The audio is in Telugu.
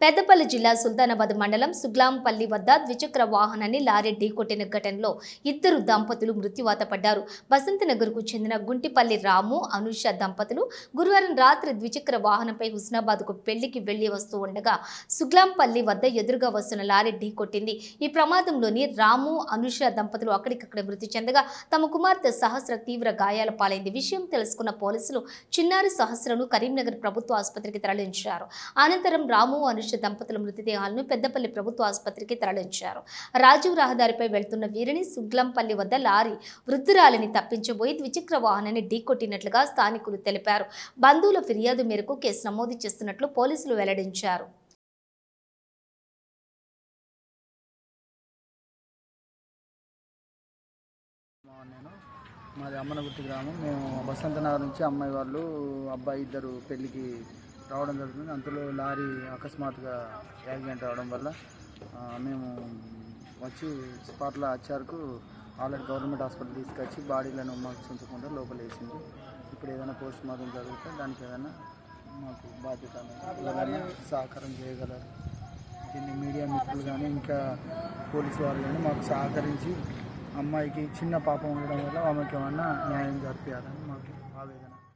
పెద్దపల్లి జిల్లా సుల్తానాబాద్ మండలం సుగ్లాంపల్లి వద్ద ద్విచక్ర వాహనాన్ని లారీ ఢీకొట్టిన ఘటనలో ఇద్దరు దంపతులు మృత్యువాత పడ్డారు. వసంతనగర్కు చెందిన గుంటిపల్లి రాము అనుష దంపతులు గురువారం రాత్రి ద్విచక్ర వాహనంపై హుస్నాబాద్కు పెళ్ళికి వెళ్ళి వస్తూ ఉండగా సుగ్లాంపల్లి వద్ద ఎదురుగా వస్తున్న లారీ ఢీకొట్టింది. ఈ ప్రమాదంలోని రాము అనుష దంపతులు అక్కడికక్కడ మృతి చెందగా తమ కుమార్తె సహస్ర తీవ్ర గాయాల పాలైంది. విషయం తెలుసుకున్న పోలీసులు చిన్నారి సహస్రను కరీంనగర్ ప్రభుత్వ ఆసుపత్రికి తరలించారు. అనంతరం రాము అనుష దంపతుల మృతదేహాలను పెద్దపల్లి ప్రభుత్వ ఆసుపత్రికి తరలించారు. రాజీవ్ రహదారిపై వెళ్తున్న వీరిని సుగ్లంపల్లి వద్ద లారీ వృద్ధురాలిని తప్పించబోయి ద్విచక్ర వాహనాన్ని ఢీకొట్టినట్లుగా స్థానికులు తెలిపారు. బంధువుల ఫిర్యాదు మేరకు కేసు నమోదు చేస్తున్నట్లు పోలీసులు వెల్లడించారు. నేను మాది అమ్మనగుట్టి గ్రామం. మేము వసంతనగర్ నుంచి అమ్మాయి వాళ్ళు అబ్బాయి ఇద్దరు పెళ్ళికి రావడం జరుగుతుంది. అంతలో లారీ అకస్మాత్తుగా యాక్సిడెంట్ అవడం వల్ల మేము వచ్చి స్పాట్లో వచ్చారుకు ఆల్రెడీ గవర్నమెంట్ హాస్పిటల్ తీసుకొచ్చి బాడీలను మాకు ఉంచకుండా లోపల వేసింది ఇప్పుడు ఏదైనా పోస్ట్ మార్టం జరిగితే దానికి ఏదైనా మాకు బాధ్యత సహకారం చేయగలరు. దీన్ని మీడియా మిత్రులు కానీ ఇంకా పోలీసు వాళ్ళు కానీ మాకు సహకరించి అమ్మాయికి చిన్న పాపం ఉండడం వల్ల ఆమెకి ఏమన్నా న్యాయం జరిపించాలని